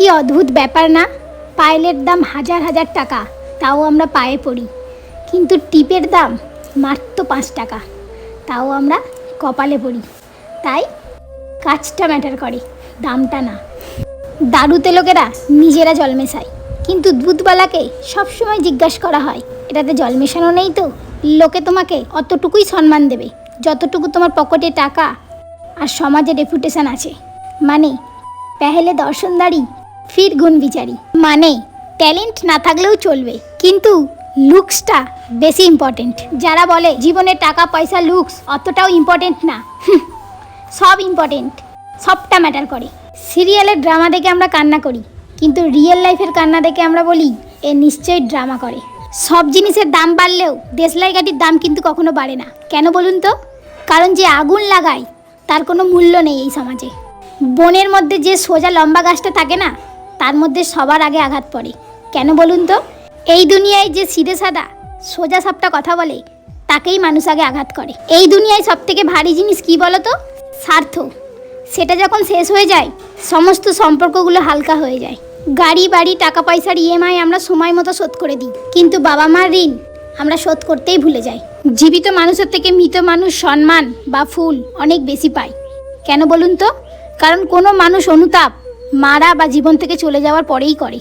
কি অদ্ভুত ব্যাপার না? পায়েলের দাম হাজার হাজার টাকা, তাও আমরা পায়ে পড়ি। কিন্তু টিপের দাম মাত্র পাঁচ টাকা, তাও আমরা কপালে পড়ি। তাই কাজটা ম্যাটার করে, দামটা না। দারুতে লোকেরা নিজেরা জল মেশায়, কিন্তু দুধবালাকে সবসময় জিজ্ঞাসা করা হয়, এটাতে জল মেশানো নেই তো? লোকে তোমাকে অতটুকুই সম্মান দেবে, যতটুকু তোমার পকেটে টাকা আর সমাজে রেপুটেশান আছে। মানে পেহেলে দর্শনদারি ফির গুণ বিচারি। মানে ট্যালেন্ট না থাকলেও চলবে। কিন্তু লুকসটা বেশি ইম্পর্টেন্ট যারা বলে, জীবনে টাকা, পয়সা, লুকস, অতটাও ইম্পর্টেন্ট না। সব ইম্পর্টেন্ট সবটা ম্যাটার করে। সিরিয়ালের ড্রামা দেখে আমরা কান্না করি। কিন্তু রিয়েল লাইফের কান্না দেখে আমরা বলি, এ নিশ্চয়ই ড্রামা করে। সব জিনিসের দাম বাড়লেও দেশলাই গাড়ির দাম কিন্তু কখনো বাড়ে না। কেন বলুন তো? কারণ যে আগুন লাগায়, তার কোনো মূল্য নেই এই সমাজে। বনের মধ্যে যে সোজা লম্বা গাছটা থাকে না তার মধ্যে সবার আগে আঘাত পড়ে। কেন বলুন তো? এই দুনিয়ায় যে সিধে সাদা, সোজা সাপটা কথা বলে, তাকেই মানুষ আগে আঘাত করে। এই দুনিয়ায় সব থেকে ভারী জিনিস কি বলো তো স্বার্থ। সেটা যখন শেষ হয়ে যায়, সমস্ত সম্পর্কগুলো হালকা হয়ে যায়। গাড়ি, বাড়ি টাকা পয়সার ইএমআই আমরা সময় মতো শোধ করে দিই। কিন্তু বাবা মার ঋণ আমরা শোধ করতেই ভুলে যাই। জীবিত মানুষের থেকে মৃত মানুষ সম্মান বা ফুল অনেক বেশি পায়। কেন বলুন তো? কারণ কোনো মানুষ অনুতাপ মারা বা জীবন থেকে চলে যাওয়ার পরেই করে।